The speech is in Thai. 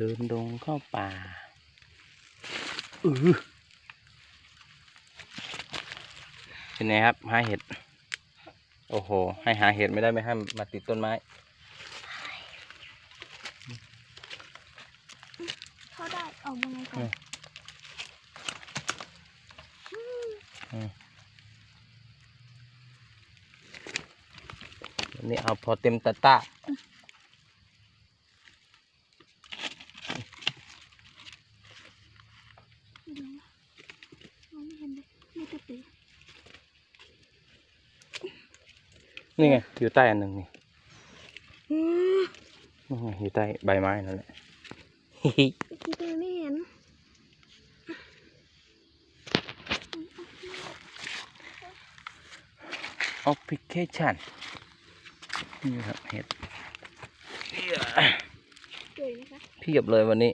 เดินดงเข้าป่าอือเป็นไงครับหาเห็ด โอ้โห ให้หาเห็ดไม่ได้ไม่ให้มาติดต้นไม้เขาได้ออกมาไงก่ออืนมวันนี้เอาพอเต็มตะตะ มองไม่เห็นเลยไม่กระตือ นี่ไงอยู่ใต้อันหนึ่งนี่อืมนี่ไงอยู่ใต้ใบไม้นั่นแหละกระตือไม่เห็นแอปพลิเคชันนี่ครับเห็ดสวยนะคะเพียบเลยวันนี้